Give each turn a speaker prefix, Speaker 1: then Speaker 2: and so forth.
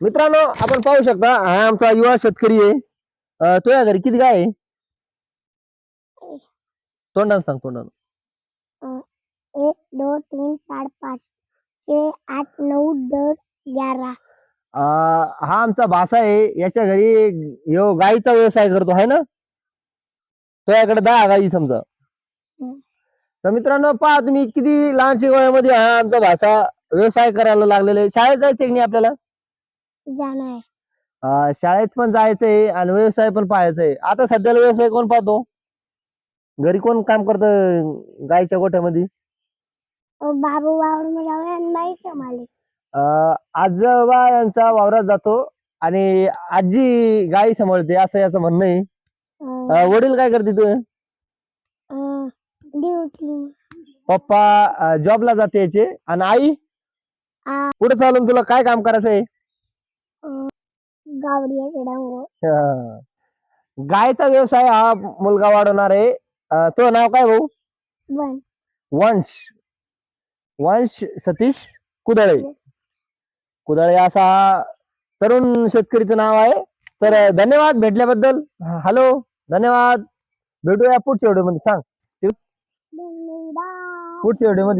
Speaker 1: मित्रांनो आपण पाहू शकता हा आमचा युवा शेतकरी आहे. तुझ्या घरी किती गाय आहे? तोंडानं सांग तोंडानं.
Speaker 2: एक दो तीन चार पाच छे आठ नऊ दस ग्यारा.
Speaker 1: हा आमचा भासा आहे. याच्या घरी ह्यो गाईचा व्यवसाय करतो आहे ना? तुझ्याकडे दहा गाई समजा.
Speaker 2: हम्म.
Speaker 1: तर मित्रांनो पहा तुम्ही किती लहानशी वयामध्ये हा आमचा भासा व्यवसाय करायला लागलेला आहे. शाळेत जायचंय की नाही आपल्याला?
Speaker 2: है
Speaker 1: अं, शाळेत पण जायचंय आणि व्यवसाय पण पाहायचंय. आता सध्याला व्यवसाय कोण पाहतो? घरी कोण काम करत गायच्या गोठ्यामध्ये?
Speaker 2: बाबू वावर आणि मालिक.
Speaker 1: अं, आजोबा यांचा वावरात जातो आणि आजी गाई सांभाळते असं याचं म्हणणं आहे. अं, वडील काय करते तू?
Speaker 2: ड्युटी.
Speaker 1: पप्पा जॉबला जाते याचे. आणि आई?
Speaker 2: आ.
Speaker 1: पुढे चालून तुला काय काम करायचं
Speaker 2: डांगो
Speaker 1: गायचा व्यवसाय हा मुलगा वाढवणार आहे. अं, तो नाव काय भाऊ?
Speaker 2: वन
Speaker 1: वंश. वंश सतीश कुदळे. कुदळे असा हा तरुण शेतकरीचं नाव आहे. तर धन्यवाद भेटल्याबद्दल. हॅलो धन्यवाद. भेटूया पुढच्या व्हिडिओमध्ये सांग पुढच्या व्हिडिओमध्ये